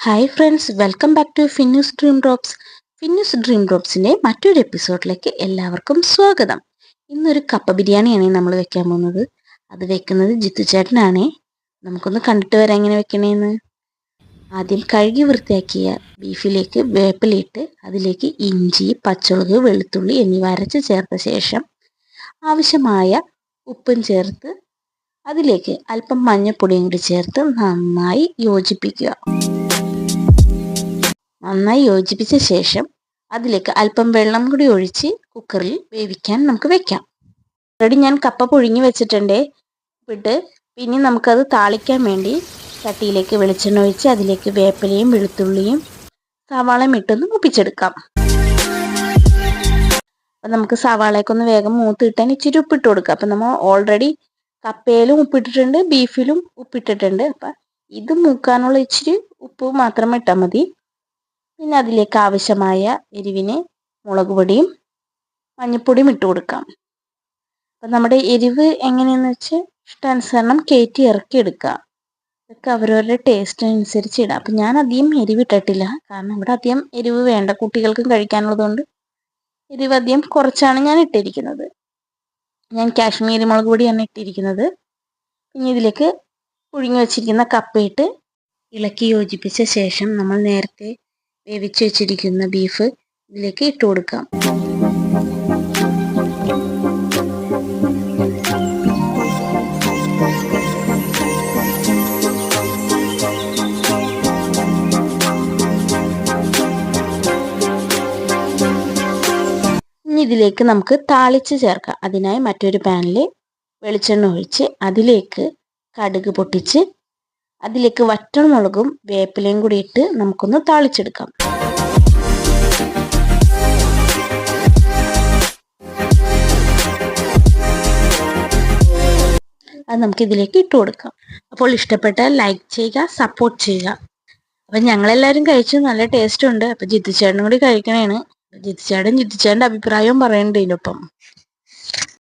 Hi friends welcome back to Finnus dream drops Finnus dream ഡ്രോപ്സിന്റെ മറ്റൊരു എപ്പിസോഡിലേക്ക് എല്ലാവർക്കും സ്വാഗതം. ഇന്നൊരു കപ്പ ബിരിയാണിയാണ് നമ്മൾ വെക്കാൻ പോകുന്നത്. അത് വെക്കുന്നത് ജിത്തു ചേട്ടനാണേ. നമുക്കൊന്ന് കണ്ടിട്ട് വരാം എങ്ങനെ വെക്കണേന്ന്. ആദ്യം കഴുകി വൃത്തിയാക്കിയ ബീഫിലേക്ക് വേപ്പിലിട്ട് അതിലേക്ക് ഇഞ്ചി പച്ചമുളക് വെളുത്തുള്ളി എന്നിവ അരച്ച് ചേർത്ത ശേഷം ആവശ്യമായ ഉപ്പും ചേർത്ത് അതിലേക്ക് അല്പം മഞ്ഞപ്പൊടിയും കൂടി ചേർത്ത് നന്നായി യോജിപ്പിക്കുക. നന്നായി യോജിപ്പിച്ച ശേഷം അതിലേക്ക് അല്പം വെള്ളം കൂടി ഒഴിച്ച് കുക്കറിൽ വേവിക്കാൻ നമുക്ക് വെക്കാം. ഓൾറെഡി ഞാൻ കപ്പ പുഴുങ്ങി വെച്ചിട്ടുണ്ട്. ഇട്ട് പിന്നെ നമുക്കത് താളിക്കാൻ വേണ്ടി ചട്ടിയിലേക്ക് വെളിച്ചെണ്ണ ഒഴിച്ച് അതിലേക്ക് വേപ്പിലയും വെളുത്തുള്ളിയും സവാളയും ഇട്ടൊന്ന് മുപ്പിച്ചെടുക്കാം. അപ്പം നമുക്ക് സവാളയൊക്കെ ഒന്ന് വേഗം മൂത്ത് കിട്ടാൻ ഇച്ചിരി ഉപ്പിട്ട് കൊടുക്കാം. അപ്പം നമ്മൾ ഓൾറെഡി കപ്പയിലും ഉപ്പിട്ടിട്ടുണ്ട് ബീഫിലും ഉപ്പിട്ടിട്ടുണ്ട്. അപ്പം ഇത് മൂക്കാനുള്ള ഇച്ചിരി ഉപ്പ് മാത്രം ഇട്ടാൽ മതി. പിന്നെ അതിലേക്ക് ആവശ്യമായ എരിവിന് മുളക് പൊടിയും മഞ്ഞൾപ്പൊടിയും ഇട്ട് കൊടുക്കാം. അപ്പം നമ്മുടെ എരിവ് എങ്ങനെയെന്ന് വെച്ചാൽ ഇഷ്ടാനുസരണം കയറ്റി ഇറക്കി എടുക്കുക. ഇതൊക്കെ അവരവരുടെ ടേസ്റ്റിനനുസരിച്ച് ഇടാം. അപ്പം ഞാൻ അധികം എരിവ് ഇട്ടിട്ടില്ല. കാരണം ഇവിടെ അധികം എരിവ് വേണ്ട കുട്ടികൾക്കും കഴിക്കാനുള്ളതുകൊണ്ട് എരിവ് അധികം കുറച്ചാണ് ഞാൻ ഇട്ടിരിക്കുന്നത്. ഞാൻ കാശ്മീരി മുളക് പൊടിയാണ് ഇട്ടിരിക്കുന്നത്. പിന്നെ ഇതിലേക്ക് പുഴുങ്ങി വെച്ചിരിക്കുന്ന കപ്പയിട്ട് ഇളക്കി യോജിപ്പിച്ച ശേഷം നമ്മൾ നേരത്തെ വേവിച്ച് വെച്ചിരിക്കുന്ന ബീഫ് ഇതിലേക്ക് ഇട്ട് കൊടുക്കാം. ഇതിലേക്ക് നമുക്ക് താളിച്ച് ചേർക്കാം. അതിനായി മറ്റൊരു പാനിൽ വെളിച്ചെണ്ണ ഒഴിച്ച് അതിലേക്ക് കടുക് പൊട്ടിച്ച് അതിലേക്ക് വറ്റൽമുളകും വേപ്പിലയും കൂടി ഇട്ട് നമുക്കൊന്ന് താളിച്ചെടുക്കാം. അത് നമുക്ക് ഇതിലേക്ക് ഇട്ട് കൊടുക്കാം. അപ്പോൾ ഇഷ്ടപ്പെട്ട ലൈക്ക് ചെയ്യുക സപ്പോർട്ട് ചെയ്യുക. അപ്പം ഞങ്ങളെല്ലാവരും കഴിച്ചു നല്ല ടേസ്റ്റ് ഉണ്ട്. അപ്പം ജിത്തുചേട്ടനും കൂടി കഴിക്കണേണ്. ജിത്തു ചേട്ടൻ ജിത്തു ചേട്ടന്റെ അഭിപ്രായവും പറയണ്ടതിനൊപ്പം